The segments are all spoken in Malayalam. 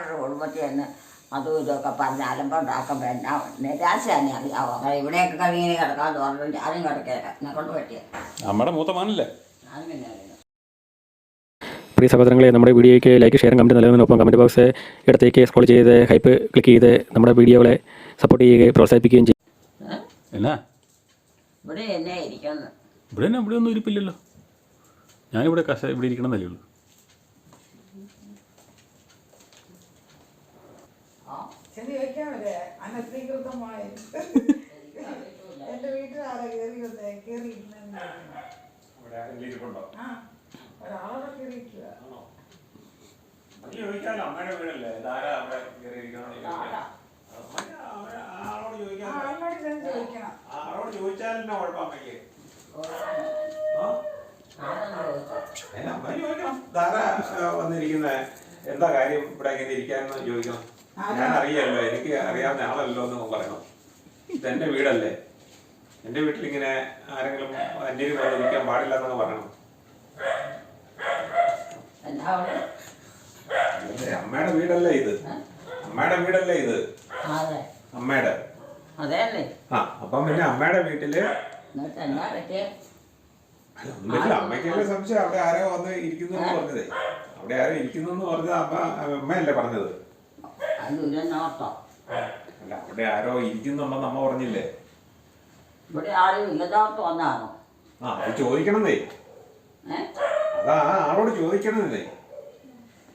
വേറൊരു കുടുംബത്തിൽ നിന്ന് അതും ഇതൊക്കെ പറഞ്ഞ് അലമ്പുണ്ടാക്കുമ്പോൾ എന്നാ നിരാശയാണ് അറിയാവോ? അത് ഇവിടെയൊക്കെ കവിങ്ങനെ കിടക്കാൻ തോന്നുന്നു ഞാനും കിടക്കേല. എന്നെ കൊണ്ട് പറ്റിയത് നമ്മുടെ മൂത്ത മോനല്ലേ? ഞാനും പിന്നെ പ്രിയ സഹോദരങ്ങളെ നമ്മുടെ വീഡിയോയ്ക്ക് ലൈക്ക് ഷെയർ കമന്റ് നൽകുന്നതിനൊപ്പം കമന്റ് ബോക്സ് ഇടത്തേക്ക് സ്ക്രോൾ ചെയ്ത് ഹൈപ്പ് ക്ലിക്ക് ചെയ്ത് നമ്മുടെ വീഡിയോകളെ സപ്പോർട്ട് ചെയ്യുകയും പ്രോത്സാഹിപ്പിക്കുകയും ചെയ്യും? എന്നാ? ഇവിടെ എന്നെ ഇരിക്കുന്നു ഇവിടെ തന്നെ ഇവിടെ ഒന്നും ഇരിപ്പില്ലല്ലോ. ഞാനിവിടെ കഷ ഇവിടെ ഇരിക്കണമെന്നല്ലേ ഉള്ളൂ. ചെന്ന് ചോദിക്കാമല്ലേ അനധികൃതമായി എന്റെ വീട്ടിൽ ആരാ കയറി വന്നേ കയറി ആ ഒരാളെ കയറിയിട്ടില്ല ആളോട് ചെന്ന് ചോദിക്കണം. ചോദിച്ചാലെന്നെ കുഴപ്പം അമ്മയ്ക്ക് എന്നാ അമ്മ ചോദിക്കണം. ധാരാ വന്നിരിക്കുന്നേ? എന്താ കാര്യം ഇവിടെ എങ്ങനെ ഇരിക്കാനെന്ന് ചോദിക്കണം. ഞാൻ അറിയല്ലോ എനിക്ക് അറിയാവുന്ന ആളല്ലോ എന്ന് പറയണം. എന്റെ വീടല്ലേ? എന്റെ വീട്ടിൽ ഇങ്ങനെ ആരെങ്കിലും വന്ന് ഇരിക്കാൻ പാടില്ല എന്നൊക്കെ പറയണം അമ്മയുടെ വീടല്ലേ ഇത്? അമ്മയുടെ വീടല്ലേ ഇത്? അമ്മയുടെ. ആ അപ്പം പിന്നെ അമ്മയുടെ വീട്ടിൽ അമ്മയ്ക്കല്ലേ സംശയം? അവിടെ ആരോ വന്ന് ഇരിക്കുന്നു പറഞ്ഞതേ. അവിടെ ആരോ ഇരിക്കുന്നു പറഞ്ഞത് അമ്മ അമ്മയല്ലേ പറഞ്ഞത്? അല്ല അവിടെ ആരോ ഇരിക്കുന്നുണ്ടെന്ന് അമ്മ പറഞ്ഞില്ലേ? ഇവിടെ ആരും ആ അത് ചോദിക്കണമെന്നേ അതാ ആ ആളോട് ചോദിക്കണമെന്നേ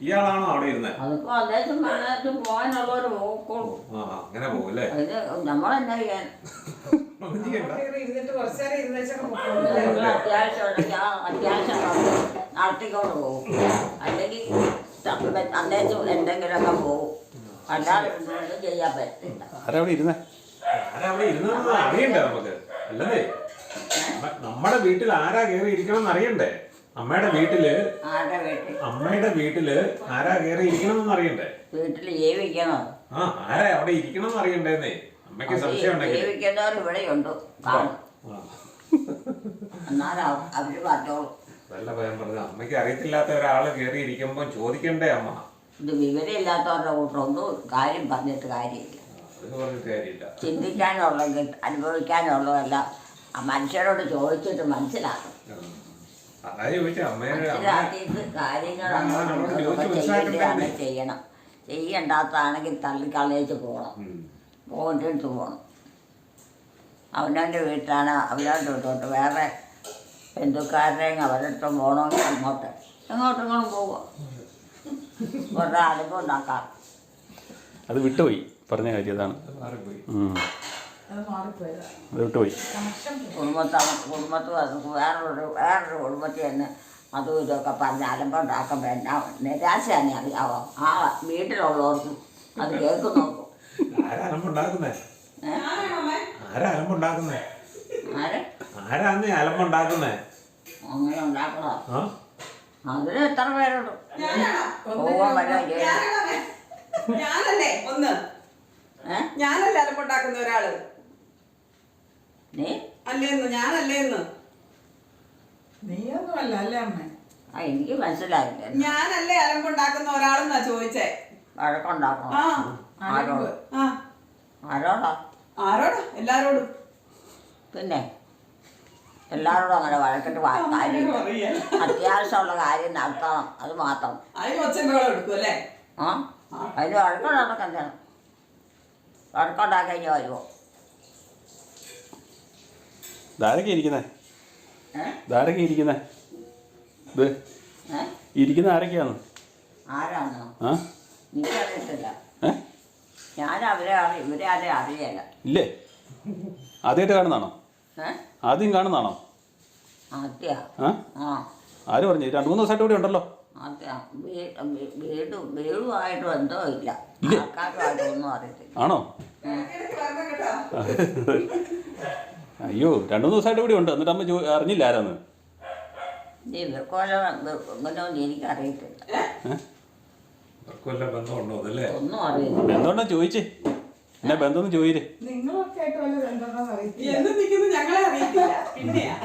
ഇയാളാണോ അവിടെ ഇരുന്നത് അതിപ്പോ അദ്ദേഹത്തും അദ്ദേഹത്തും ഒരു ആ അങ്ങനെ പോകല്ലേ ചെയ്യാൻ? ഒന്നും ചെയ്യണ്ട. ഇരുന്നിട്ട് ഇരുന്നേച്ചൊക്കെ അത്യാവശ്യം ഉണ്ടെങ്കിൽ ആ അത്യാവശ്യം നടത്തി- നടത്തിക്കൊണ്ട് പോകും. അല്ലെങ്കിൽ അദ്ദേഹത്തും എന്തെങ്കിലുമൊക്കെ പോകും. അല്ലാതെ ഒന്നും ചെയ്യാൻ പറ്റില്ല. ആരാ ഇരുന്നേ? ആരവിടെ ഇരുന്നതെന്ന് അറിയണ്ടേ നമുക്ക്? അല്ലേ നമ്മ- നമ്മുടെ വീട്ടിൽ ആരാ കയറി ഇരിക്കണം എന്നറിയണ്ടേ അമ്മയുടെ വീട്ടിൽ ആരുടെ വീട്ടിൽ? അമ്മയുടെ വീട്ടിൽ ആരാ കയറി ഇരിക്കണം എന്നറിയണ്ടേ വീട്ടിൽ ജീവിക്കണം? ആ ആരാ അവിടെ ഇരിക്കണം എന്നറിയണ്ടേ അറിയണ്ടേന്നേ? അമ്മയ്ക്ക് സംശയം ഉണ്ടെങ്കിൽ ജീവിക്കുന്നവർ ഇവിടെയുണ്ട് കാണും. ആ. എന്നാലും അവ- അവർ പറഞ്ഞോളൂ അതല്ല ഭയം പറഞ്ഞത് അമ്മയ്ക്ക് അറിയത്തില്ലാത്ത ഒരാൾ കയറി ഇരിക്കുമ്പോ ചോദിക്കണ്ടേ അമ്മ? ഇത് വിവരമില്ലാത്തവരുടെ കൂട്ടൊന്നും കാര്യം പറഞ്ഞിട്ട് കാര്യമില്ല. ചിന്തിക്കാനുള്ളെങ്കിൽ അനുഭവിക്കാനുള്ളതല്ല. ആ മനുഷ്യരോട് ചോദിച്ചിട്ട് മനസ്സിലാക്കും. മനസ്സിലാക്കിയിട്ട് കാര്യങ്ങൾ? ചെയ്യണം. ചെയ്യണ്ടാത്താണെങ്കിൽ തള്ളിക്കളയിച്ച് പോകണം. പോയിട്ട് പോകണം അവനവന്റെ വീട്ടിലാണ് അവനവന്റെ വീട്ടോട്ട് വേറെ ബന്ധുക്കാരുടെയും അവരുടെ പോകണമെങ്കിൽ അങ്ങോട്ട് എങ്ങോട്ടും ഇങ്ങോട്ടും ഉണ്ടാക്കാം അത് വിട്ടുപോയി. പറഞ്ഞ കാര്യം അതാണ്. അത് വിട്ടുപോയി. കുടുംബത്തെ വേറൊരു വേറൊരു കുടുംബത്തിൽ നിന്ന് അതും ഇതൊക്കെ പറഞ്ഞ് അലമ്പം ഉണ്ടാക്കാൻ വേണ്ട. നിരാശയാണ് അറിയാവോ? ആ വീട്ടിലുള്ളവർക്കും അത് കേൾക്കുന്നു ആരാ അലമ്പുണ്ടാക്കുന്നേ? ഏ? ആരാ അലമ്പുണ്ടാക്കുന്നേ? ആര്? ആരാന്നേ അലമ്പുണ്ടാക്കുന്നേ? അങ്ങനെ ഉണ്ടാക്കണോ? അതിന് എത്ര പേരുണ്ട്? പോവാൻ ഞാനല്ലേ? ഒന്ന്. ഏ? ഞാനല്ലേ അലമ്പുണ്ടാക്കുന്ന ഒരാൾ? നീ? അല്ലേന്ന് ഞാനല്ലേന്ന് നീയൊന്നുമല്ല അല്ലേ അമ്മ? ആ എനിക്ക് മനസ്സിലായില്ല. ഞാനല്ലേ അലമ്പുണ്ടാക്കുന്ന ഒരാളെന്നാ ചോദിച്ചേ? വഴക്കുണ്ടാക്കണം? ആരോടാ? ആരോടാ? എല്ലാരോടും. പിന്നെ? എല്ലാവരോടും അങ്ങനെ വഴക്കിട്ട് അത്യാവശ്യമുള്ള കാര്യം നടത്തണം. അത് മാത്രം. വഴക്കുണ്ടാക്കണം ആ? അതിന് വഴക്കുണ്ടാക്കാൻ എന്താണ്? വഴക്കുണ്ടാക്കി വരുമോ ധാരൊക്കെ ഇരിക്കുന്നേ. ധാരൊക്കെ ഇരിക്കുന്നേ. ഇത് ഇരിക്കുന്ന ആരൊക്കെയാണ്? ആരാണോ? ആ? എനിക്കറിയത്തില്ല ഞാൻ അവരെ ഇവരെ ആരെ അറിയല്ല ഇല്ലേ? ആദ്യമായിട്ട് കാണുന്നതാണോ? ആദ്യം കാണുന്നതാണോ? ആദ്യ? ആ ആ. ആര് പറഞ്ഞു? രണ്ട് മൂന്ന് ദിവസമായിട്ട് ഇവിടെ ഉണ്ടല്ലോ. വീടുമായിട്ടും അറിയത്തില്ല. ആണോ? അയ്യോ രണ്ടു മൂന്ന് ദിവസമായിട്ട് ഇവിടെ ഉണ്ട്. എന്നിട്ട് അമ്മ അറിഞ്ഞില്ല ആരാന്ന്. എനിക്കറിയത്തില്ല ബന്ധമുണ്ടോ ഒന്നും അറിയില്ല എന്തുകൊണ്ടാ ചോദിച്ചേ? എന്നാ ബന്ധം ചോദിച്ചേ നിങ്ങളൊക്കെ ആയിട്ട് വല്ല അറിയത്തില്ല. എന്ന് നിൽക്കുന്നു ഞങ്ങളെ അറിയത്തില്ല. പിന്നെയാ.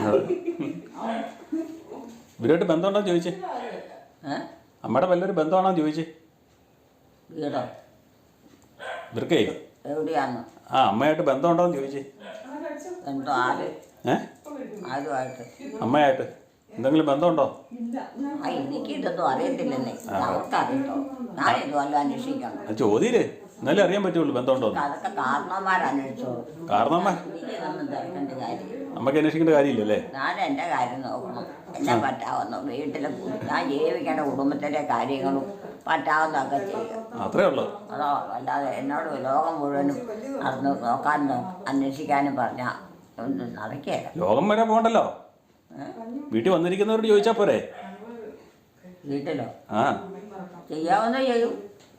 ഇവരുമായിട്ട് ബന്ധമുണ്ടോ ചോദിച്ചേ. അമ്മയുടെ വല്ലൊരു ബന്ധമാണോ ചോദിച്ചേ. വീടോ ഇവർക്കേ? എവിടെയാന്ന്? ആ അമ്മയായിട്ട് ബന്ധമുണ്ടോ എന്ന് ചോദിച്ചേ. എന്തോ ആര് ഏ? ആരുമായിട്ട്? അമ്മയായിട്ട്? എന്തെങ്കിലും ബന്ധമുണ്ടോ? എനിക്ക് ഇതൊന്നും അറിയത്തില്ലെന്നേ. അവർക്കറിയട്ടോ അന്വേഷിക്കണം. എന്നാലേ അറിയാൻ പറ്റുള്ളൂ ബന്ധമുണ്ടോ കാരണം അതൊക്കെ കാരണവന്മാരന്വേഷിച്ചോളൂ കാരണമ്മ എനിക്കൊന്നും തിരക്കേണ്ട കാര്യമില്ല നമുക്ക് അന്വേഷിക്കേണ്ട കാര്യമില്ലല്ലേ? ഞാൻ എന്റെ കാര്യം നോക്കണം. എന്നെ പറ്റാവുന്ന വീട്ടിലെ ഞാൻ ജീവിക്കേണ്ട കുടുംബത്തിലെ കാര്യങ്ങളും പറ്റാവുന്നതൊക്കെ ചെയ്യുക അത്രേ ഉള്ളൂ. അതോ അല്ലാതെ എന്നോട് ലോകം മുഴുവനും നടന്ന് നോക്കാനും അന്വേഷിക്കാനും പറഞ്ഞാൽ ഒന്നും നടക്കുകയില്ല ലോകം വരെ പോകണ്ടല്ലോ. വീട്ടിൽ വന്നിരിക്കുന്നവരോട് ചോദിച്ചാ പോരെ? വീട്ടിലോ? ആ. ചെയ്യാവുന്ന ചെയ്യും.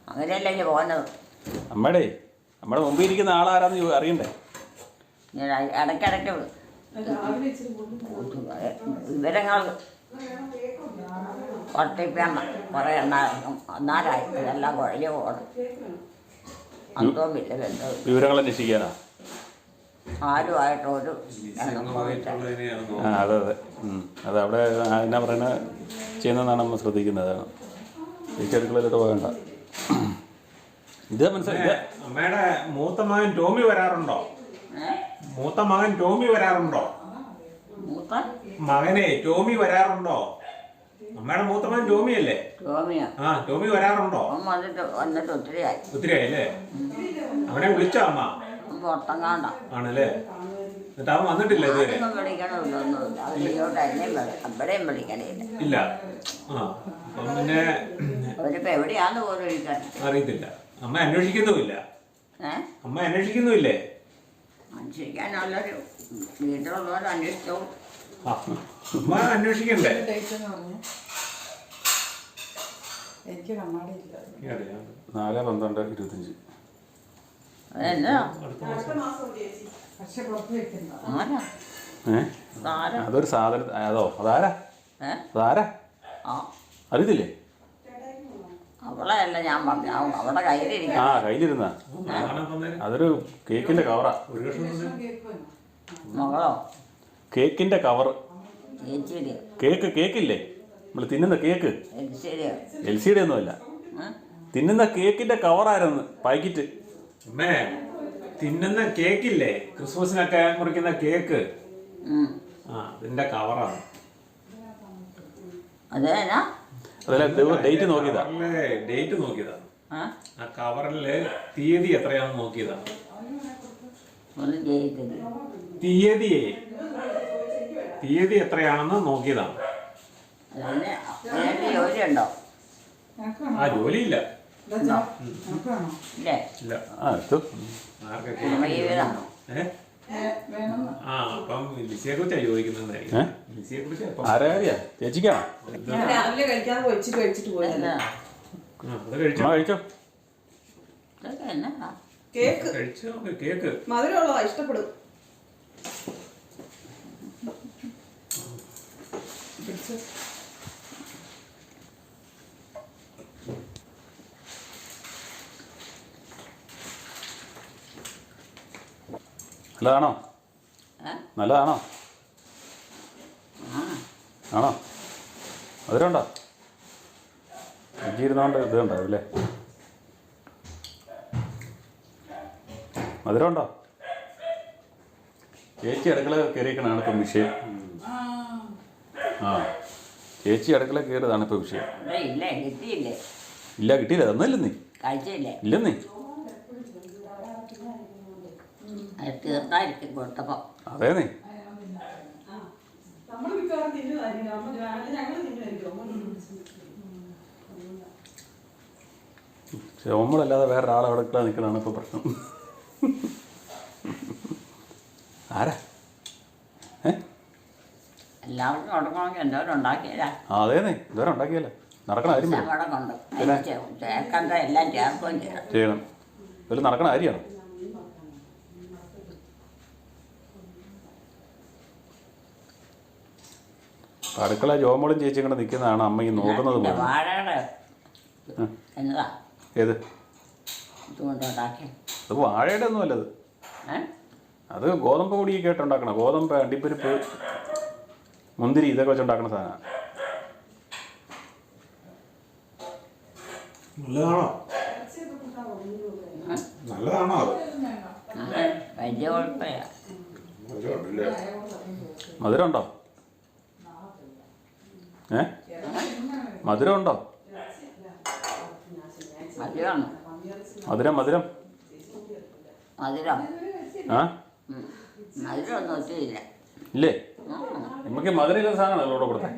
അങ്ങനെയല്ലേ ഇനി പോകുന്നത്? അമ്മയുടെ നമ്മുടെ മുമ്പിൽ ഇരിക്കുന്ന ആളാരാന്ന് അറിയണ്ടേ? ഞാൻ ഇടയ്ക്കിടയ്ക്ക് വിവരങ്ങൾ വർദ്ധിപ്പിക്കണം കുറേ എന്നാലായി ഇതെല്ലാം കുഴഞ്ഞു പോകണം അന്തവും ഇല്ല ബന്ധവും വിവരങ്ങൾ അന്വേഷിക്കാനാ? ആരുമായിട്ടൊരു പോയിട്ടുള്ളതിനെയാണ് ആ അതെ അതെ. അത് അവിടെ എന്നാ പറയണ ചെയ്യുന്നതാണ് നമ്മൾ ശ്രദ്ധിക്കുന്നത്. തിരിച്ചടുക്കളയിലോട്ട് പോകണ്ട. ഇത് മനസ്സിലായി അമ്മയുടെ മൂത്ത മകൻ ടോമി വരാറുണ്ടോ? മൂത്ത മകൻ ടോമി വരാറുണ്ടോ? മകനെ ടോമി വരാറുണ്ടോ? അമ്മയുടെ മൂത്ത മകൻ ടോമി അല്ലേ ആ ടോമി വരാറുണ്ടോ? ഒത്തിരി ആയില്ലേ അവനെ വിളിച്ചോ അമ്മ? ആണല്ലേ? എന്നിട്ട് അവൻ വന്നിട്ടില്ല ഇതുവരെ? ഇല്ല. ആ അപ്പം പിന്നെ അറിയത്തില്ല. അമ്മ അന്വേഷിക്കുന്നുമില്ല. അമ്മ അന്വേഷിക്കുന്നുമില്ലേ? അനുസരിക്കാനുള്ളൊരു വീട്ടിലുള്ളവർ അമ്മ അന്വേഷിക്കണ്ടേ? എനിക്ക്. നാല് പന്ത്രണ്ട് ഇരുപത്തഞ്ച് അതൊരു? സാധനം അതോ അതാരാ? അതാരാ? ആ. അറിയത്തില്ലേ? അവളെ ഞാൻ പറഞ്ഞു. അവ- അവളുടെ കയ്യിലിരിക്കും ആ കയ്യിലിരുന്ന. അതൊരു കേക്കിന്റെ കവറാ മകളോ? കേക്കിന്റെ കവർ ചേച്ചിയുടെ കേക്ക് കേക്കില്ലേ? നമ്മൾ തിന്നുന്ന കേക്ക്. എരിശ്ശേരിയോ എൽ ഡി ഒന്നുമല്ല തിന്നുന്ന കേക്കിന്റെ കവറായിരുന്നു പാക്കറ്റ്. അമ്മേ തിന്നുന്ന കേക്കില്ലേ? ക്രിസ്മസിനൊക്കെ മുറിക്കുന്ന കേക്ക്. ആ അതിന്റെ കവറാണ് അതേനാ അതല്ല ഡേറ്റ് നോക്കിയതാ. ഡേറ്റ് നോക്കിയതാ. ആ? കവറിൽ തീയതി എത്രയാണെന്ന് നോക്കിയതാ. തീയതിയെ. തീയതി എത്രയാണെന്ന് നോക്കിയതാണ് ആ ജോലിയില്ല. നമുക്കാണോ ഇല്ലേ. ഇല്ല. ആ എടുത്തു ആർക്കൊക്കെ ആ അപ്പം ലിസിയെ കുറിച്ചാ ചോദിക്കുന്നതായിരിക്കും ലിസിയെ കുറിച്ച് ആരാ അറിയാ? ചേച്ചിക്കാണോ? ഞാൻ രാവിലെ കഴിക്കാതെ പൊരിച്ചിട്ട് കഴിച്ചിട്ട് പോയതല്ലേ? അത് കഴിച്ചോ? കഴിച്ചോ? ഇതൊക്കെ എന്നാ? കേക്ക്. കഴിച്ചോ? കേക്ക്. മധുരമുള്ളതാ ഇഷ്ടപ്പെടും. നല്ലതാണോ? നല്ലതാണോ? ആണോ? മധുരമുണ്ടോ? ഇരുന്നോണ്ട് ഇത് ഉണ്ടാവും അല്ലേ? മധുരമുണ്ടോ? ചേച്ചി അടുക്കള കയറിയിരിക്കണതാണ് ഇപ്പം വിഷയം. ആ. ചേച്ചി അടുക്കള കയറിയതാണ് ഇപ്പം വിഷയം. ഇല്ലേ കിട്ടിയില്ലേ. ഇല്ല കിട്ടിയില്ല. തന്നില്ല നീ ഇല്ലെന്നേ അത് തീർന്നായിരിക്കും കൊടുത്തപ്പോ അതേ നീ നമ്മൾ മിക്കവാറും തിന്നുമായിരിക്കും അമ്മ പക്ഷെ നമ്മളല്ലാതെ വേറെ ആളെ അടുക്കള നിൽക്കണതാണ് ഇപ്പോൾ പ്രശ്നം. ആരാ? ഏ? എല്ലാവർക്കും കൊടുക്കണമെങ്കിൽ എന്തോരം ഉണ്ടാക്കിയതാ? ആ അതേ നീ ഇതുവരെ ഉണ്ടാക്കിയല്ലേ? നടക്കണ കാര്യം അവിടെ കൊണ്ട് ചേർക്കേണ്ട എല്ലാം ചേർക്കുകയും ചെയ്യണം. ചെയ്യണം. ഇതിൽ നടക്കണ കാര്യമാണ് അപ്പൊ അടുക്കള ജോമോളും ചേച്ചി ഇങ്ങനെ നിൽക്കുന്നതാണ് അമ്മ ഈ നോക്കുന്നത് പിന്നെ പോലും വാഴയുടെ എന്നതാ? ഏത്? അത് വാഴയുടെ ഒന്നും അല്ലത് അത്. ഗോതമ്പ് പൊടിയൊക്കെ ആയിട്ട് ഉണ്ടാക്കണം. ഗോതമ്പ് അണ്ടിപ്പരിപ്പ് മുന്തിരി ഇതൊക്കെ വെച്ച് സാധനമാണ് നല്ലതാണോ? നല്ലതാണോ അത്? അത് വലിയ കുഴപ്പമില്ല. മധുരമുണ്ടല്ലേ? മധുരം ഉണ്ടോ? ഏ? മധുരം ഉണ്ടോ മധുരമാണ് മധുരം മധുരം. മധുരം. ആ? ഉം. മധുരമൊന്നും ഒത്തിരിയില്ല. ഇല്ലേ? നമുക്ക് മധുരം ഇല്ലാത്ത സാധനമാണല്ലോ ഇവിടെ കൊടുത്തേ.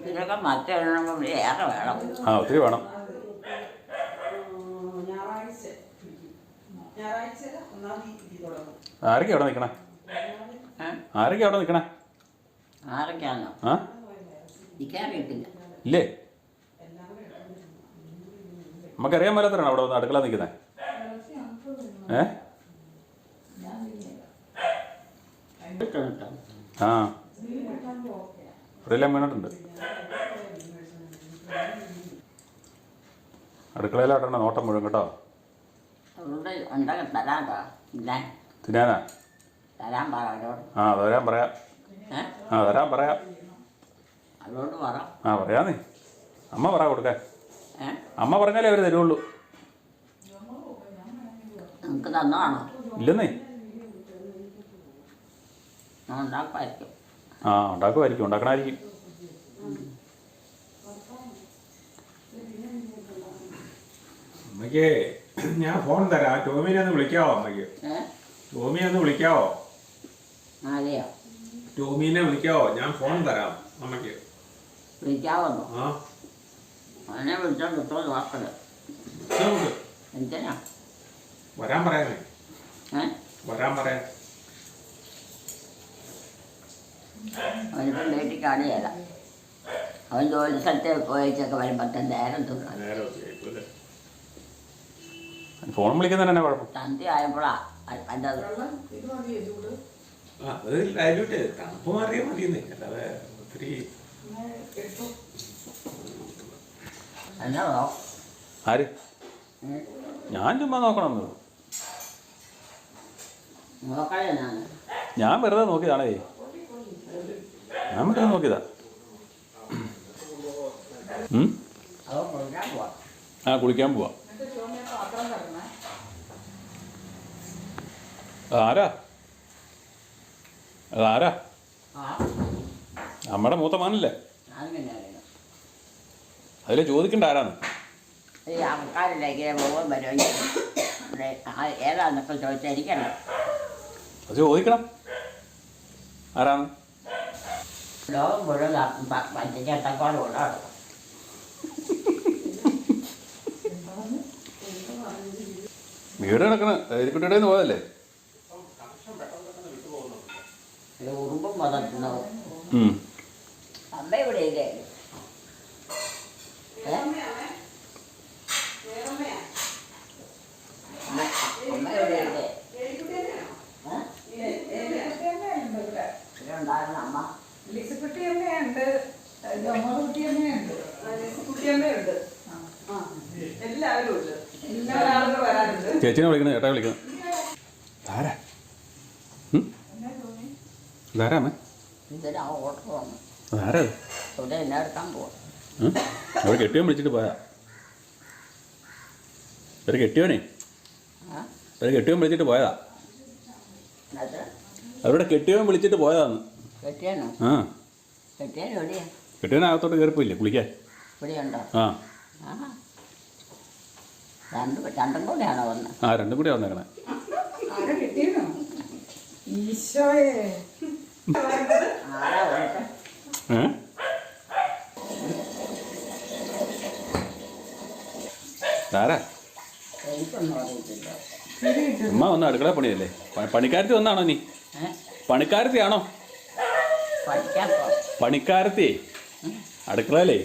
ഇതിനൊക്കെ മറ്റൊരെണ്ണം ഏറെ വേണം. ആ ഒത്തിരി വേണം. ആരൊക്കെ അവിടെ നിൽക്കണേ? ആരൊക്കെ അവിടെ നിൽക്കണേ? ആ? ഇല്ലേ? നമുക്കറിയാൻ മേലാത്തരാണ് അവിടെ വന്ന് അടുക്കള നിൽക്കുന്നത് ഏ? ആ. ഇവിടെയെല്ലാം വീണിട്ടുണ്ട്. അടുക്കളയിലാട്ടണ്ട നോട്ടം മുഴുവൻ കേട്ടോ. തിന്നാനാ? ആ തരാൻ പറയാം. ഏ ആ തരാൻ പറയാം. പറ. ആ പറയാന്നേ. അമ്മ പറ കൊടുക്കാൻ. അമ്മ പറഞ്ഞാലേ അവർ തരുള്ളൂ. തന്നാണോ ഇല്ലെന്നേ. ഉണ്ടാക്കുമായിരിക്കും. ആ ഉണ്ടാക്കുമായിരിക്കും ഉണ്ടാക്കണമായിരിക്കും. അമ്മയ്ക്ക് ഞാൻ ഫോൺ തരാം. ടോമിനെ ഒന്ന് വിളിക്കാവോ അമ്മയ്ക്ക്? ടോമിനെ ഒന്ന് വിളിക്കാവോ? ആരെയോ? ടോമിനെ വിളിക്കാവോ? ഞാൻ ഫോൺ തരാം അമ്മയ്ക്ക്. വിളിക്കാവുന്നു ആ. അവനെ വിളിച്ചോണ്ട് ഇട്ടോ നോക്കൽ നമുക്ക് എന്തിനാ? വരാൻ പറയാനേ. ഏ? വരാൻ പറയാൻ. അവനിപ്പം വീട്ടിൽ കാണിയല്ല. അവൻ ജോലി സ്ഥലത്ത് പോയിച്ചൊക്കെ വരുമ്പോഴത്തെ നേരം തോന്നുന്നു നേരെ അല്ലേ ഫോൺ വിളിക്കുന്നതിന് തന്നെ കുഴപ്പം. തന്തി ആയപ്പോഴാ അതിന്റെ വെള്ളം ഇത് മതിയോ ചൂട്? അത് ഡയലൂട്ട് തണുപ്പ് മാറിയാൽ മതിയെന്നേ. അല്ലാതെ ഒത്തിരി ആര്? ഞാൻ ചുമ്മാ നോക്കണം ഞാൻ ഞാൻ വെറുതെ നോക്കിയതാണേ. ഞാൻ വെറുതെ നോക്കിയതാ. ആ കുളിക്കാൻ പോവാ. ആരാ? അതാരാ? നമ്മുടെ മൂത്ത മാനല്ലേ? അതിലെ ചോദിക്കണ്ട ആരാന്ന്? ഏതാന്നൊക്കെ ചോദിച്ചാൽ എനിക്കറിയാം അത് ചോദിക്കണം. ലോകം മുഴുവൻ കൊണ്ടാണ്. വീട് കിടക്കണ എരിക്കുട്ടിയുടെ പോയതല്ലേ ഇത് ഉറുമ്പും. അമ്മ ഇവിടെ ഇല്ലേ ഏ? അമ്മ അമ്മ ഇവിടെ ഇല്ലേ ആ എല്ലാവരും ഉണ്ട് എല്ലാവരും വരാനുണ്ട് ചേച്ചിനെ വിളിക്കണം ചേട്ടാ വിളിക്കണം. ആരാ? ഇതാരാ അമ്മേ ഇതിനാ ഓട്ടർ വന്നു. അതാരാ അത് ഇവിടെ എന്നെ എടുക്കാൻ പോവാം? അവിടെ കെട്ടിയോൻ വിളിച്ചിട്ട് പോയാ? ഒരു കെട്ടിയോനെ ആ? ഒരു കെട്ടിയോൻ വിളിച്ചിട്ട് പോയതാ? അവരുടെ കെട്ടിയോൻ വിളിച്ചിട്ട് പോയതാന്ന്. കെട്ടിയാനോ ആ. കെട്ടിയാൻ എവിടെയാ? കെട്ടിയോൻ അകത്തോട്ട് കയറിപ്പോയില്ലേ? കുളിക്കാൻ? ഇവിടെയുണ്ടോ? ആ. രണ്ട് രണ്ടും കൂടെയാണോ വന്ന്? ആ രണ്ടും കൂടി വന്നേക്കണേ. ഈശോയെ. ആരാ ഉമ്മ വന്ന അടുക്കള പണിയല്ലേ? പണിക്കാരത്തി ഒന്നാണോ നീ? പണിക്കാരത്തി പണിക്കാരത്തിയാണോ? പണിക്കാരത്തി? അടുക്കളല്ലേ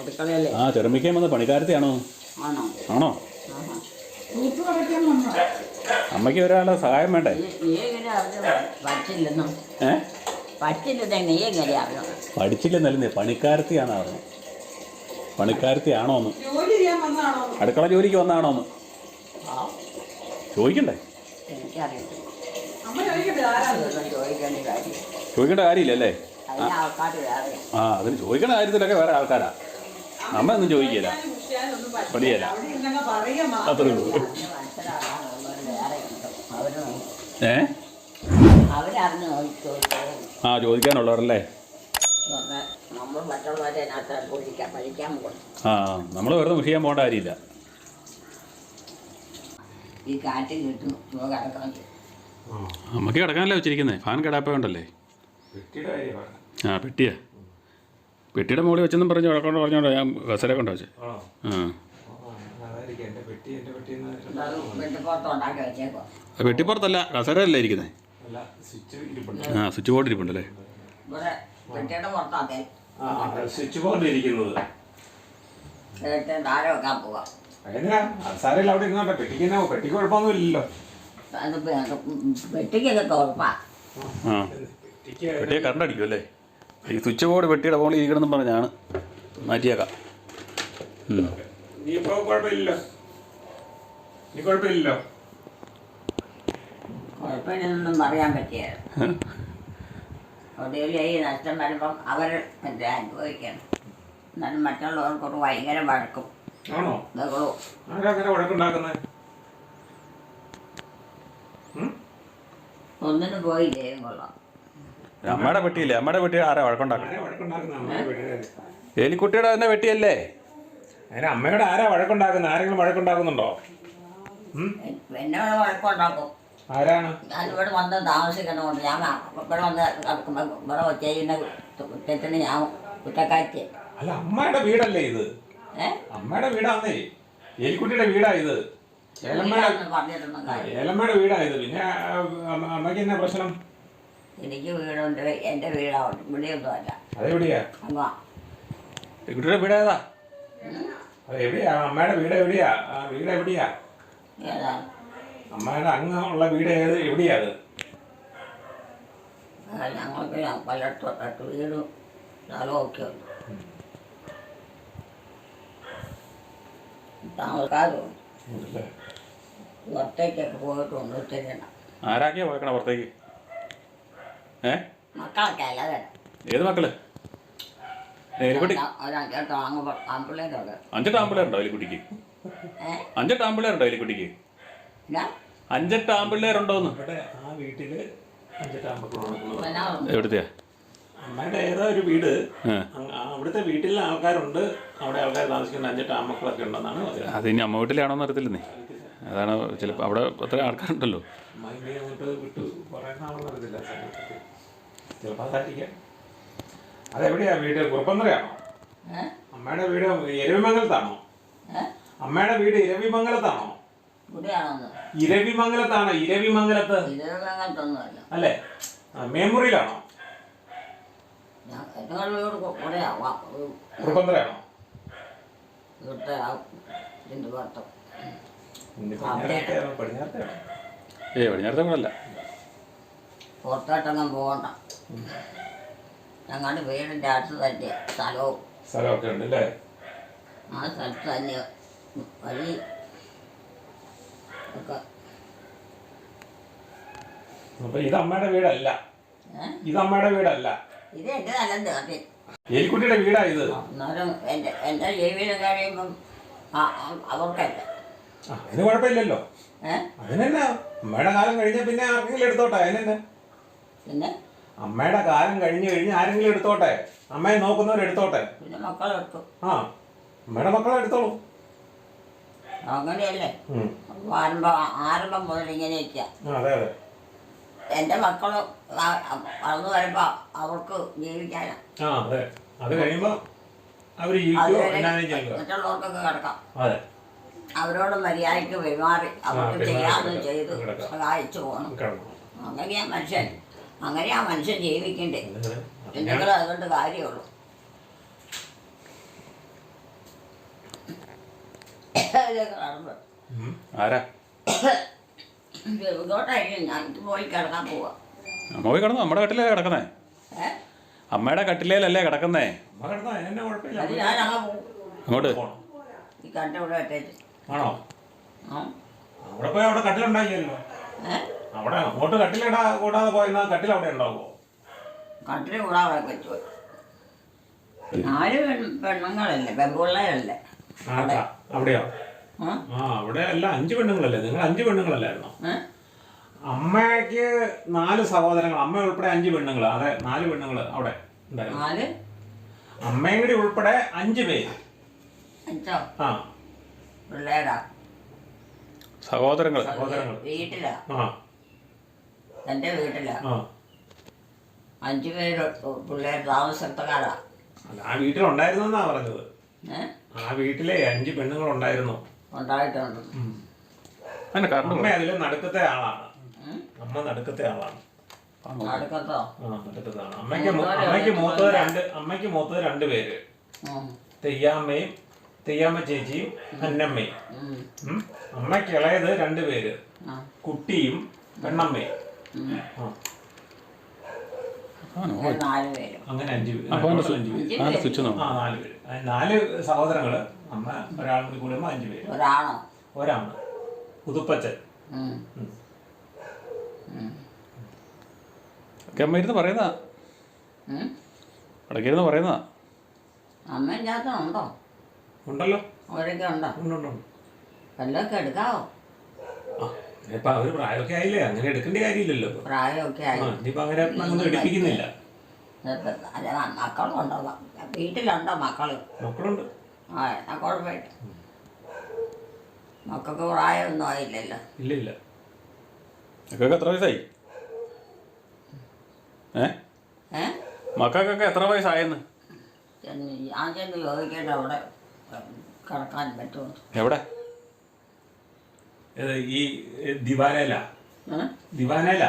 അടുക്കളയല്ലേ ആ ചെറുമിക്കാൻ വന്ന പണിക്കാരത്തിയാണോ? ആണോ? അമ്മയ്ക്ക് ഒരാളുടെ സഹായം വേണ്ടേ? നീ നീ എങ്ങനെ അറിഞ്ഞു? പഠിച്ചില്ലെന്നും? ഏ? പഠിച്ചില്ലെന്നല്ലേ പണിക്കാരത്തിയാണ് പറഞ്ഞു പണിക്കാരത്തിയാണോ എന്ന് ജോലി ചെയ്യാൻ വന്നാണോ? അടുക്കള ജോലിക്ക് വന്നാണോ എന്ന് ആ. ചോദിക്കണ്ടേ? ചോദിക്കേണ്ട കാര്യം. ചോദിക്കേണ്ട കാര്യമില്ലല്ലേ? ആൾക്കാർ വേറെ. ആ അതിന് ചോദിക്കേണ്ട കാര്യത്തിലൊക്കെ വേറെ ആൾക്കാരാ. അമ്മ ഒന്നും ചോദിക്കില്ല. പഠിയല്ല അത്രേ ഉള്ളൂ അതിന് മനസ്സിലാക്കാനുള്ളവർ വേറെ ഉണ്ട് അവർ നോക്കും. ഏ? ആ ചോദിക്കാനുള്ളവരല്ലേ? ആ നമ്മൾ വെറുതെ മുഷിയാൻ പോകേണ്ട കാര്യമില്ല. ഈ കാറ്റ് കിട്ടും സുഖം കിടക്കാൻ നമുക്ക് കിടക്കാനല്ലേ വെച്ചിരിക്കുന്നത് ഫാൻ കിടാപ്പുണ്ടല്ലേ ആ പെട്ടിയാ. പെട്ടിയുടെ മുകളിൽ വെച്ചെന്നും പറഞ്ഞ് വഴക്കൊണ്ട് പറഞ്ഞോണ്ടോ ഞാൻ കസര കൊണ്ടോ വെച്ചേ? ആ. ആ, കസേരല്ലേ കസരയല്ലേ ഇരിക്കുന്നത് അല്ല സ്വിച്ച് ഇരിപ്പുണ്ട്. ആ സ്വിച്ച് ബോർഡ് ഇരിപ്പുണ്ടല്ലേ? സ്വിച്ച് ബോർഡ് ഇരിക്കുന്നത്. സാരമില്ല അവിടെ ഇരുന്നോട്ടെ പെട്ടിക്ക് പെട്ടിയെ കറണ്ട് അടിക്കും അല്ലേ? ഈ സ്വിച്ച് ബോർഡ് പെട്ടിയുടെ പോകണം ഇരിക്കണം എന്ന് പറഞ്ഞാണ് മാറ്റിയേക്കാം. നീ ഇപ്പോൾ കുഴപ്പമില്ലല്ലോ. നീ കുഴപ്പമില്ലല്ലോ. കുഴപ്പമില്ലെന്നൊന്നും പറയാൻ പറ്റിയത് ഒടുവിലായി നഷ്ടം വരുമ്പം അവർ അനുഭവിക്കണം. എന്നാലും മറ്റുള്ളവർക്കൊരു ഭയങ്കര വഴക്കും. ആണോ? ബഹളവും. ആരാ അങ്ങനെ വഴക്കുണ്ടാക്കുന്നത് ഒന്നിനും പോയില്ലേ? കൊള്ളാം. അമ്മയുടെ പെട്ടിയില്ലേ? അമ്മയുടെ പെട്ടി ആരാ വഴക്കുണ്ടാക്കുന്നത്? എലിക്കുട്ടിയുടെ തന്നെ പെട്ടിയല്ലേ? അതിന് അമ്മയോട് ആരാ വഴക്കുണ്ടാക്കുന്നത്? ആരെങ്കിലും വഴക്കുണ്ടാക്കുന്നുണ്ടോ? ഉം? എന്നോട് വഴക്കുണ്ടാക്കും. ആരാണ്? ഞാനിവിടെ വന്ന് താമസിക്കണമുണ്ട് ഞാൻ ഇവിടെ വന്ന് കിടക്കുമ്പോൾ ഇവിടെ ചെയ്യുന്ന കുറ്റത്തിന് ഞാൻ കുറ്റക്കാറ്റ് അല്ല അമ്മയുടെ വീടല്ലേ ഇത്? അമ്മയുടെ വീടാന്നേ. എലിക്കുട്ടിയുടെ വീടാ ഇത്. ഏലമ്മയുടെ വീടാ ഇത്. പിന്നെ അമ്മയ്ക്ക് എന്നാ പ്രശ്നം? എനിക്ക് വീടുണ്ട്. എന്റെ വീടാ. ഇവിടെയൊന്നും അല്ല അതെവിടെയാ എലിക്കുട്ടിയുടെ വീട് ഏതാ? അത് എവിടെയാ? അമ്മയുടെ വീട് എവിടെയാ? ആ വീട് എവിടെയാ? അമ്മയുടെ അങ്ങ് ഉള്ള വീട് ഏത്? എവിടെയാ അത്? ആ, ഞങ്ങൾക്ക് പലയിടത്തോട്ട് വീടും സ്ഥലവും ഒക്കെ ഉണ്ട്. താമസക്കാരും ഉണ്ടല്ലേ? പുറത്തേക്കൊക്കെ. ആരാക്കിയാ പോയേക്കണ പുറത്തേക്ക്? ഏ? മക്കളൊക്കെ അല്ലാതെ ഏത് മക്കൾ? എലിക്കുട്ടി ആമ്പിള്ളേരുണ്ട് അഞ്ചെട്ട് ആമ്പിള്ളേരുണ്ടോ എലിക്കുട്ടിക്ക് അഞ്ചെട്ട് ആമ്പിള്ളേരുണ്ടോ എലിക്കുട്ടിക്ക് അഞ്ചെട്ട് ആമ്പിള്ളേരുണ്ടോന്ന് ആ വീട്ടിൽ അഞ്ചെട്ടാമ്പക്കളുണ്ട് പിന്നെ എവിടുത്തെയാ അമ്മയുടെ ഏതോ ഒരു വീട്? അവിടുത്തെ വീട്ടിലെ ആൾക്കാരുണ്ട്. അവിടെ ആൾക്കാർ താമസിക്കുന്ന അഞ്ചെട്ട് ആമക്കളൊക്കെ ഉണ്ടെന്നാണ് പറയുന്നത്. അത് ഇനി അമ്മ വീട്ടിലാണോന്ന് അറിയത്തില്ലെന്നേ. അതാണ് ചിലപ്പോൾ അവിടെ അത്ര ആൾക്കാരുണ്ടല്ലോ. അമ്മ ഇനി അങ്ങോട്ട് വിട്ടു. അറിയത്തില്ല. ചിലപ്പോൾ അതായിരിക്കാം. അതെവിടെയാ വീട്? കുറുപ്പന്തറയാണോ? ഏ? അമ്മയുടെ വീട് ഇരവിമംഗലത്താണോ? അമ്മയുടെ വീട് ഇരവിമംഗലത്താണോ? ഇരവിമംഗലത്താണോ ഇരവിമംഗലത്ത്. അല്ലെ? മേമുറിയിലാണോ? കുറുപ്പന്തറയാണോ? ഏ പടിഞ്ഞാറത്തെ കൂടെ അല്ല പുറത്തോട്ടൊന്നും പോകണ്ട. ഞങ്ങളുടെ വീടിന്റെ അടുത്ത് തന്നെ സ്ഥലവും. സ്ഥലമൊക്കെ ഉണ്ട് അല്ലേ ആ സ്ഥലത്ത് തന്നെ വഴി ഒക്കെ. അപ്പൊ ഇത് അമ്മയുടെ വീടല്ല? ഇത് അമ്മയുടെ വീടല്ല. ഇത് എന്റെ നേർത്തി എലിക്കുട്ടിയുടെ വീടാ ഇത്. എന്നാലും എന്റെ എന്റെ ജീവിതം കഴിയുമ്പം ആ ആ- അവർക്കല്ല. അതിന് കുഴപ്പമില്ലല്ലോ. അതിനെന്നാ അമ്മയുടെ കാലം കഴിഞ്ഞ പിന്നെ ആർക്കെങ്കിലും എടുത്തോട്ടെ അതിനെന്നാ. പിന്നെ? അമ്മയുടെ കാലം കഴിഞ്ഞു കഴിഞ്ഞ് ആരെങ്കിലും എടുത്തോട്ടെ? അമ്മയെ നോക്കുന്നവർ എടുത്തോട്ടെ? പിന്നെ മക്കളെടുത്തു ആ അമ്മയുടെ മക്കളെ എടുത്തോളൂ. അങ്ങനെയല്ലേ? ഉം. ആരംഭം ആരംഭം മുതൽ ഇങ്ങനെയൊക്കെയാ. ആ അതെ അതെ. എന്റെ മക്കൾ വളർന്നു വരുമ്പോൾ അവർക്ക് ജീവിക്കാനാ. ആ അതെ. അത് കഴിയുമ്പോ അവർ അതുവരെ ചെയ്യുക മറ്റുള്ളവർക്കൊക്കെ കിടക്കാം. അതെ. അവരോട് മര്യാദയ്ക്ക് പെരുമാറി അവർക്ക് പെരുമാറി കിടക്കാം. ചെയ്ത് കിടക്കാം. സഹായിച്ചു പോകണം. കിടന്നു അങ്ങനെയാ മനുഷ്യൻ. അങ്ങനെയാ മനുഷ്യൻ ജീവിക്കണ്ടേ. എന്തെങ്കിലും അതുകൊണ്ട് കാര്യമുള്ളൂ. പോയി കിടന്നു? നമ്മുടെ കട്ടിലേ കിടക്കുന്നേ? ഏ? അമ്മയുടെ കട്ടിലേലല്ലേ കിടക്കുന്നേ? അങ്ങോട്ട്. ആണോ? ആ. അവിടെ പോയി അവിടെ കട്ടിലുണ്ടാക്കിയല്ലോ അവിടെ അങ്ങോട്ട് കട്ടിലിടാ കൂടാതെ പോയിരുന്ന കട്ടിൽ അവിടെ ഉണ്ടാവുമോ കട്ടിൽ കൂടാതെ വെച്ചു നാല് പെൺ പെണ്ണുങ്ങളല്ലേ പെൺപിള്ളേരല്ലേ? അവിടെയോ? ആ? അവിടെ അല്ല അഞ്ച് പെണ്ണുങ്ങളല്ലേ? നിങ്ങൾ അഞ്ച് പെണ്ണുങ്ങളല്ലായിരുന്നോ? അമ്മയ്ക്ക് നാല് സഹോദരങ്ങൾ അമ്മ ഉൾപ്പെടെ അഞ്ച് പെണ്ണുങ്ങൾ അതെ നാല് പെണ്ണുങ്ങൾ അവിടെ ഉണ്ടായിരുന്നു. നാല്? അമ്മയും കൂടി ഉൾപ്പെടെ അഞ്ച് പേര്. അഞ്ചോ? ആ. സഹോദരങ്ങൾ സഹോദരങ്ങൾ വീട്ടിലാ? ആ. എന്റെ വീട്ടിലാ. ആ. അഞ്ചു പേര് പിള്ളേർ താമസക്കാരാ ആ വീട്ടിലുണ്ടായിരുന്നെന്നാ പറഞ്ഞത്. ആ വീട്ടിലെ അഞ്ച് പെണ്ണുങ്ങൾ ഉണ്ടായിരുന്നു ഉണ്ടായിട്ടുണ്ട് അമ്മ അതിൽ നടുക്കത്തെ ആളാണ്. അമ്മ നടുക്കത്തെ ആളാണ്. അടുക്കത്തോ ആ നടുക്കത്തെ ആണ് അമ്മയ്ക്ക് അമ്മയ്ക്ക് മൂത്തത് രണ്ട് അമ്മയ്ക്ക് മൂത്തത് രണ്ട് പേര്. തെയ്യാമ്മയും തെയ്യാമ്മ ചേച്ചിയും അന്നമ്മയും. അമ്മയ്ക്ക് ഇളയത് രണ്ട് പേര്. കുട്ടിയും പെണ്ണമ്മയും. അങ്ങനെ അഞ്ച് പേര്. സ്വിച്ച്. ആ നാല് പേര്. ആ, നാല് സഹോദരങ്ങൾ അമ്മ ഒരാൾ കൂടി കൂടുമ്പോ അഞ്ച് പേര്. ഒരാണോ? ഒരാണ്. പുതുപ്പച്ചൻ. അമ്മ ഇരുന്ന് പറയുന്നതാ. ഇടയ്ക്കിരുന്ന് പറയുന്നതാ. അമ്മയും ഉണ്ടോ? ഉണ്ടല്ലോ. അവരൊക്കെ ഉണ്ടോ? ഉണ്ട് ഉണ്ട് എടുക്കാവോ? ആ. ഇപ്പൊ അവർ പ്രായമൊക്കെ ആയില്ലേ? അങ്ങനെ എടുക്കേണ്ട കാര്യമില്ലല്ലോ. പ്രായമൊക്കെ ആയി. ആ ഇനിയിപ്പോ അങ്ങനെ ഒന്നും എടുപ്പിക്കുന്നില്ല. അല്ല മക്കളുണ്ടോ വീട്ടിലുണ്ടോ മക്കൾ? മക്കളുണ്ട്. ആ എന്നാ കുഴപ്പമില്ല. മക്കൾക്ക് പ്രായമൊന്നും ആയില്ലല്ലോ. ഇല്ല ഇല്ല മക്കൾക്ക് എത്ര വയസ്സായി? ഏ? ഏ? മക്കൾക്കൊക്കെ എത്ര വയസ്സായെന്ന്? ഞാൻ ചെന്ന് ചോദിക്കട്ടെ അവിടെ കിടക്കാൻ പറ്റുമോ? എവിടെ? ഈ ദിവാനേല ദിവാനേല?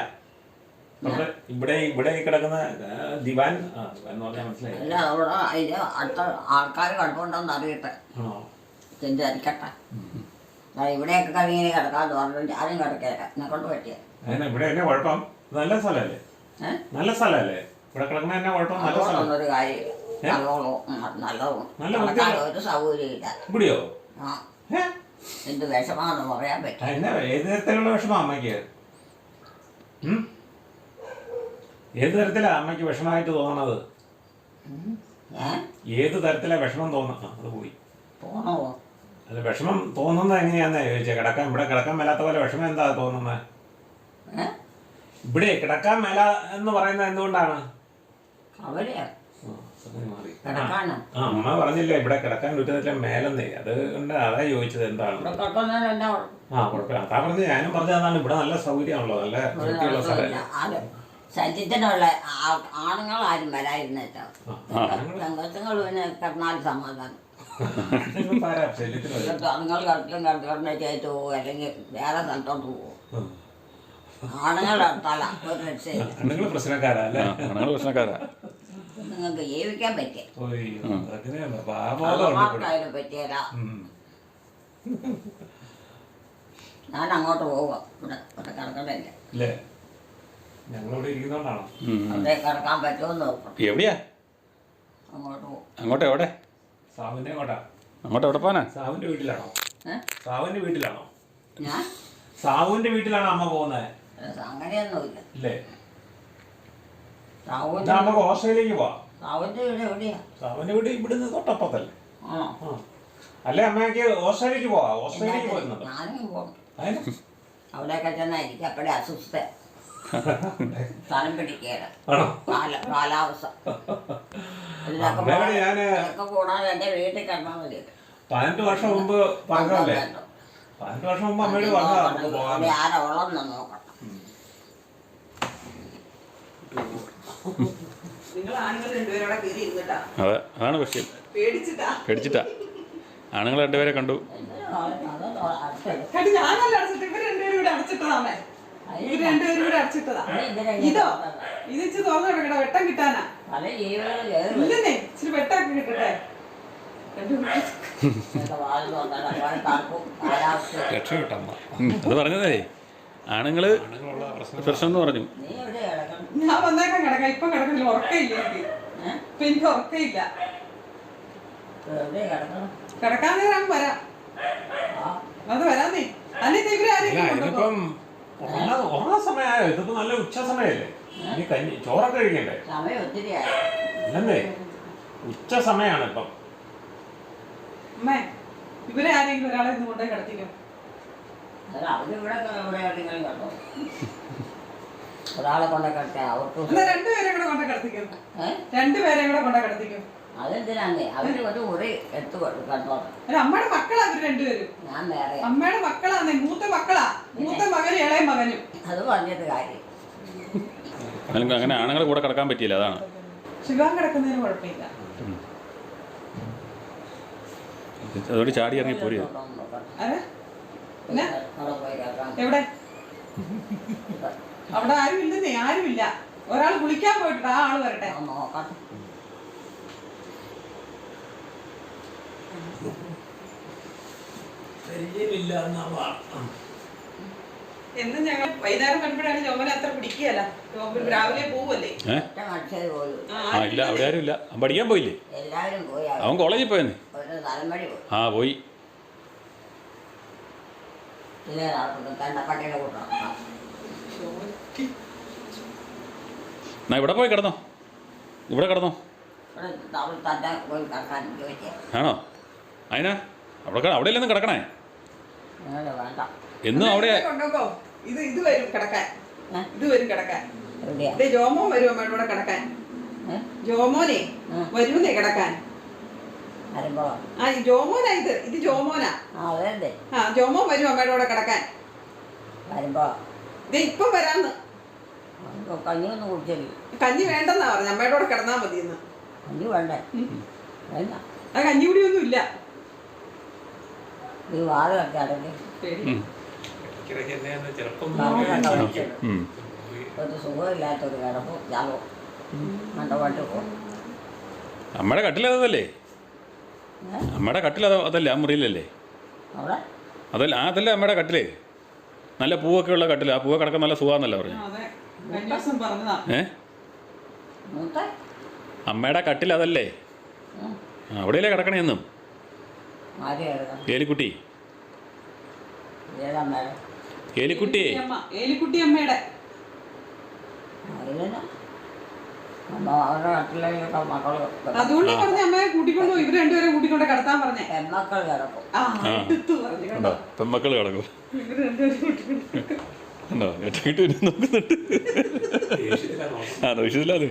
നമ്മുടെ ഇവിടെ ഇവിടെ കിടക്കുന്ന ദിവാൻ എന്ന് പറഞ്ഞാൽ മനസ്സിലായി. അല്ല അവിടെ അതിന് അടുത്ത ആൾക്കാർ കിടപ്പുണ്ടോന്ന് അറിയട്ടെ. ആണോ? ചിന്തിരിക്കട്ടെ ഇവിടെയൊക്കെ കഴിഞ്ഞിങ്ങനെ കിടക്കാന്ന് പറഞ്ഞു ആരും കിടക്കില്ല എന്നെ കൊണ്ട് പറ്റിയ. അതിന് ഇവിടെ എന്നെ കുഴപ്പം. നല്ല സ്ഥലമല്ലേ? നല്ല സ്ഥലമല്ലേ? ഇവിടെ എന്നെ കുഴപ്പം നല്ല സ്ഥലം. അതുകൊണ്ടൊന്നൊരു കാര്യമില്ല നല്ലോണം നല്ലതും നല്ല കിടക്കാൻ വൃത്തിയുള്ള- ഒരു സൗകര്യമില്ല. ഇവിടെയോ? ആ. എന്ത് വിഷമാണെന്ന് പറയാൻ പറ്റും. എന്നാ ഏത് തരത്തിലുള്ള വിഷമം അമ്മയ്ക്ക്? ഉം? ഏത് തരത്തിലാ അമ്മയ്ക്ക് വിഷമമായിട്ട് തോന്നണത് ഏത് തരത്തിലാ വിഷമം തോന്നുന്നത്? അത് പോയി. പോണോ? അല്ല വിഷമം തോന്നുന്നത് എങ്ങനെയാന്നാ ചോദിച്ചത് കിടക്കാൻ ഇവിടെ കിടക്കാൻ മേലാത്ത പോലെ വിഷമം എന്താ തോന്നുന്നത്? ഇവിടെ കിടക്കാൻ മേല എന്ന് പറയുന്നത് എന്തുകൊണ്ടാണ്? അവരെയാ അമ്മ പറഞ്ഞില്ല ഇവിടെ കിടക്കാൻ പറ്റുന്നില്ല മേലെന്നേ. അത് കൊണ്ട് അതാ ചോദിച്ചത് എന്താണ്? ആ കുഴപ്പമില്ല. അതാ പറഞ്ഞ ഞാനും പറഞ്ഞതാണ് ഇവിടെ നല്ല സൗകര്യമാണല്ലോ നല്ല വൃത്തിയുള്ള. സ്ഥലം. ആര് ശല്യത്തിനുള്ള ആണുങ്ങൾ പെങ്കച്ചുങ്ങൾ പിന്നെ കിടന്നാൽ സമാധാനം. ആരാ ശല്യത്തിന് വരും? എന്നിട്ട് അതുങ്ങൾ കിടക്കും കിടക്കുന്ന ചേറ്റ് പോകും അല്ലെങ്കിൽ വേറെ സ്ഥലത്തോട്ട് പോകും. ആണുങ്ങൾ അടുത്താല ഒരു രക്ഷയില്ല. ആണുങ്ങൾ പ്രശ്നക്കാരാ അല്ലേ? ആണുങ്ങൾ പ്രശ്നക്കാരാ. നിങ്ങൾക്ക് ജീവിക്കാൻ പറ്റിയ പറ്റിയല്ല ഞാൻ അങ്ങോട്ട് പോവാം. ഇവിടെ ഇവിടെ കിടക്കണില്ല ഇല്ലേ? ഞങ്ങളിവിടെ ഇരിക്കുന്നോണ്ടാണോ? ഉം. അവിടെ കിടക്കാൻ പറ്റുമെന്ന് നോക്കണം എവിടെയാ? അങ്ങോട്ട് പോകും അങ്ങോട്ട് എവിടെ? സാവിന്റെ അങ്ങോട്ട് എവിടെ പോനാ സാവിന്റെ വീട്ടിലാണോ? സാവിന്റെ വീട്ടിലാണോ? ഞാൻ? സാവുവിന്റെ വീട്ടിലാണോ അമ്മ പോകുന്നത് അങ്ങനെയൊന്നുമില്ല. ഇല്ലേ? നമുക്ക് ഓസ്ട്രേലിയക്ക് പോവാം. സാവുവിന്റെ വീട് എവിടെയാ? സാവിന്റെ വീട് ഇവിടുന്ന് തൊട്ടപ്പത്തല്ലേ ആണോ ആ. അല്ലേ അമ്മയ്ക്ക് ഓസ്ട്രേലിയക്ക് പോവാ? ഓസ്ട്രേലിയക്ക് പോയിരുന്നുണ്ടോ ഞാനും പോകും അവിടെയൊക്കെ ചെന്നാൽ എനിക്ക് അപ്പോഴേ അസ്വസ്ഥ. സ്ഥലം പിടിക്കുകയില്ല ആണോ? കാല കാലാവസ്ഥ. ഇതിനൊക്കെ അമ്മയോട് പോകാൻ- ഞാൻ ഇതൊക്കെ കൂടാതെ എന്റെ വീട്ടിൽ കിടന്നാൽ മതി. പതിനെട്ട് വർഷം മുമ്പ് പറഞ്ഞതല്ലേ? പതിനെട്ട് വർഷം മുമ്പ് അമ്മയോട് പറഞ്ഞതാ നമുക്ക് പോകാൻ. അവിടെ ആരാ ഉള്ളതെന്ന് നോക്കണം. അതെ അതാണ് വിഷയം പേടിച്ചിട്ടാ. ആണുങ്ങൾ രണ്ടുപേരെ കണ്ടു. ഇതോ? ഇത്. ഇച്ചിരി തുറന്നു വെട്ടം കിട്ടാനാ. ഇല്ലെന്നേ ഇച്ചിരി വെട്ടമൊക്കെ കിട്ടട്ടെ. രക്ഷപ്പെട്ടമ്മ അത് പറഞ്ഞതേ. ആണുങ്ങൾ പ്രശ്നം എന്ന് പറഞ്ഞു. ഞാൻ വന്നേക്കാൻ കിടക്കാം. ഇപ്പം കിടക്കുന്നില്ല ഉറക്കയില്ല എനിക്ക്. ഏഹ് ഇപ്പൊ എനിക്ക് ഉറക്കയില്ല എവിടെ കിടക്കണം കിടക്കാൻ നേരം വരാം. ആ അത് വരാന്നേ അല്ലെ ഇവരെ ആരെങ്കിലും ഉറങ്ങാൻ ഉറങ്ങാൻ സമയമായോ? ഇതിപ്പോ നല്ല ഉച്ച സമയല്ലേ ഇനി കഞ്ഞി ചോറൊക്കെ കഴിക്കണ്ടേ? അല്ലേ ഉച്ച സമയമാണ് ഇപ്പം. ഇവരെ ആരെങ്കിലും ഒരാളെ ഇന്ന് കൊണ്ടേ കിടത്തിക്കും അത് അവരിവിടെ ഇവിടെ എവിടെയെങ്കിലും കണ്ടോ ഒരാളെ കൊണ്ട കിടത്തി അവർക്ക് എന്നാ രണ്ടുപേരെ കൂടെ കൊണ്ട കിടത്തിക്കും. ഏ? രണ്ടുപേരെ കൂടെ കൊണ്ട കിടത്തിക്കും. അവർ ഒരു മുറി എടുത്തു കണ്ടോ അല്ല അമ്മയുടെ മക്കളാ അവർ രണ്ടുപേരും. ഞാൻ വേറെ അമ്മയുടെ മക്കളാന്നേ മൂത്ത മക്കളാ. മൂത്ത മകനും ഇളയ മകനും. അത് പറഞ്ഞിട്ട് കാര്യം. അങ്ങനെ ആണുങ്ങളെ കൂടെ കിടക്കാൻ പറ്റിയില്ല അതാണ്. ശിവാൻ കിടക്കുന്നതിന് കുഴപ്പമില്ല. അതുകൊണ്ട് ചാടി ഇറങ്ങി പോരുക അതെ പിന്നെ? എവിടെ? അവിടെ ആരും ഇല്ലെന്നേ ആരുമില്ല. ഒരാൾ കുളിക്കാൻ പോയിട്ട് ആ ആൾ വരട്ടെ. എന്നും ഞങ്ങൾ വൈകുന്നേരം കണ്ടപ്പോഴാണ് ചോമന അത്ര പിടിക്കുകയല്ല. ജോമൻ രാവിലെ പോവല്ലേ ഇല്ല അവിടെ ആരും ഇല്ല അവൻ പഠിക്കാൻ പോയില്ലേ? എല്ലാവരും പോയി. അവൻ കോളേജിൽ പോയെന്നേ? ആ പോയി. ഇല്ലേ നടക്കുന്നു കണ്ടപ്പട്ടിയുടെ കൂട്ടം എന്നാ ഇവിടെ പോയി കിടന്നോ. ഇവിടെ കിടന്നോ. ആണോ? അതിനാ അവിടെ അവിടെ ഇല്ലെന്ന് കിടക്കണേ. വേണ്ട എന്നും അവിടെ ജോമോ ഇത് ഇത് വരും കിടക്കാൻ. ഇത് വരും കിടക്കാൻ. എവിടെയാ? ജോമോൻ വരും അമ്മയുടെ കൂടെ കിടക്കാൻ? ജോമോനെ വരുന്നേ കിടക്കാൻ. ആ ജോമോനാ ഇത്. ഇത് ജോമോനാ. ആ അതെ ആ ജോമോൻ വരും അമ്മയുടെ കൂടെ കിടക്കാൻ. വരുമ്പോ ഇത് ഇപ്പം വരാന്ന്. നമുക്ക് കഞ്ഞിയൊന്നും കുടിച്ചില്ല കഞ്ഞി വേണ്ടെന്നാ പറഞ്ഞു. അമ്മയുടെ കൂടെ കിടന്നാ മതി കഞ്ഞി വേണ്ടേ? വേണ്ട. ആ കഞ്ഞി കുടിയൊന്നും ഇല്ല. ഈ വാതിലൊക്കെ. ഒരു സുഖമില്ലാത്തൊരു കിടപ്പും. ജാലവും പോകും അമ്മയുടെ കട്ടിൽ അത് അതല്ലേ? ആ മുറിയിലല്ലേ? അവിടെ? അതല്ല ആ അതല്ലേ അമ്മയുടെ കട്ടിൽ? നല്ല പൂവൊക്കെ ഉള്ള കട്ടിൽ. ആ പൂവ് കിടക്കാൻ നല്ല സുഖാന്നല്ല പറഞ്ഞു? ഏ? മൂത്ത? അമ്മയുടെ കട്ടിൽ അതല്ലേ? അവിടെയല്ലേ കിടക്കണേ എന്നും? ഏലിക്കുട്ടി? അമ്മ ഏലിക്കുട്ടി? അമ്മയുടെ അതിന് അമ്മ അവരുടെ കട്ടിലൊക്കെ മക്കൾ അതുകൊണ്ട് പറഞ്ഞ അമ്മയെ കൂട്ടിക്കൊണ്ടു ഇവർ രണ്ടുപേരെ കൂട്ടിക്കൊണ്ട് കിടത്താൻ പറഞ്ഞേ. പെൺമക്കൾ കിടക്കും. ആ പെമ്മക്കൾ കിടക്കും. രണ്ടുപേരെ കൂട്ടിക്കൊണ്ട് ഉണ്ടോ? നോക്കുന്നുണ്ട്. അത്.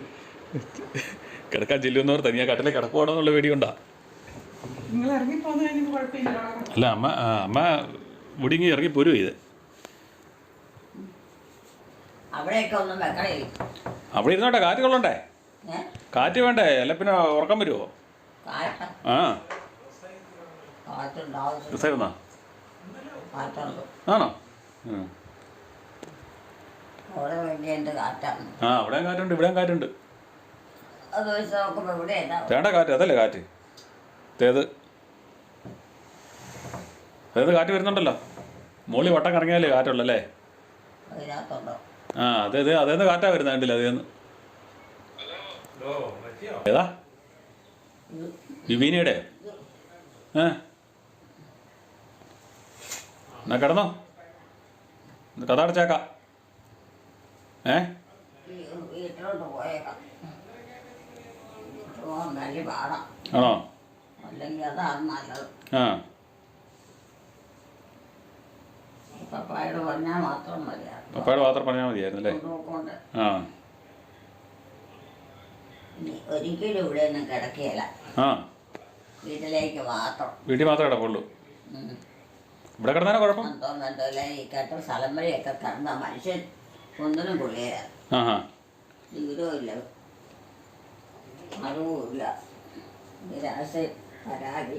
കിടക്കാൻ ചെല്ലുന്നവർ തനിയാ കട്ടിലെ കിടക്കുവാണോന്നുള്ള പേടിയുണ്ടാ. നിങ്ങൾ ഇറങ്ങി പോന്നു കഴിഞ്ഞാൽ കുഴപ്പമില്ല. അല്ല അമ്മ അമ്മ മുടിങ്ങി ഇറങ്ങി പോരും ഇത്? അവിടെയൊക്കെ ഒന്നും വെക്കണില്ല അവിടെ ഇരുന്നോട്ടെ കാറ്റ് കൊള്ളണ്ടേ? കാറ്റ് വേണ്ടേ? അല്ല പിന്നെ ഉറക്കം വരുമോ ആ. കാറ്റുണ്ട് ആണോ? ആ. അവിടെ കാറ്റുണ്ട് ഇവിടെയും കാറ്റുണ്ട്. വേണ്ട കാറ്റ് അതല്ലേ കാറ്റ്? തേത് തേത് കാറ്റ് വരുന്നുണ്ടല്ലോ? മോളി വട്ടം കറങ്ങിയാലേ കാറ്റുള്ളല്ലേ അതിനകത്തുണ്ടോ? ആ അതെ അതെ അതേന്ന് കാറ്റാ വരുന്ന കണ്ടില്ല അതേന്ന്. ഏതാ? വിവീനയുടെ ഏ? എന്നാ കിടന്നോ? കഥ അടച്ചേക്കാം ഏ? ആണോ? ആ. പപ്പായോട് പറഞ്ഞാൽ മാത്രം പപ്പയുടെ പാത്രം പറഞ്ഞാൽ മതിയായിരുന്നു അല്ലേ? ആ. ഒരിക്കലും ഇവിടെ ഒന്നും കിടക്കുകയില്ല. ആ. വീട്ടിലേക്ക് മാത്രം. വീട്ടിൽ മാത്രമേ കിടക്കുള്ളൂ ഇവിടെ കിടന്നാലും കുഴപ്പം? ഈ കേട്ട സ്ഥലം വരെയൊക്കെ കിടന്ന മനുഷ്യൻ ഒന്നിനും കൊള്ളിയില്ല ഇല്ല. നിരാശ പരാതി.